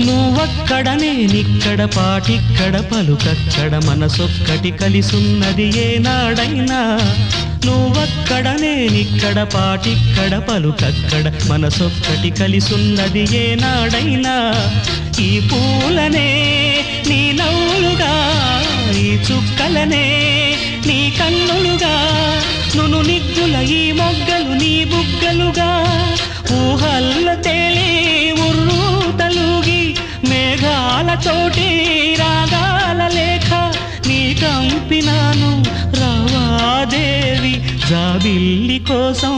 నువ్వక్కడ నేనిక్కడ పాటిక్కడ పలుకక్కడ మనసొక్కటి కలిసున్నది ఏనాడైనా. నువ్వక్కడ నేనిక్కడ పాటిక్కడ పలుకక్కడ మనసొక్కటి కలిసున్నది ఏనాడైనా. ఈ పూలనే నీ నవ్వులుగా ఈ చుక్కలనే నీ కన్నులుగా మేఘాల చోటి రాగాల లేఖ నీ కంపినాను రావాదేవి జాబిల్లి కోసం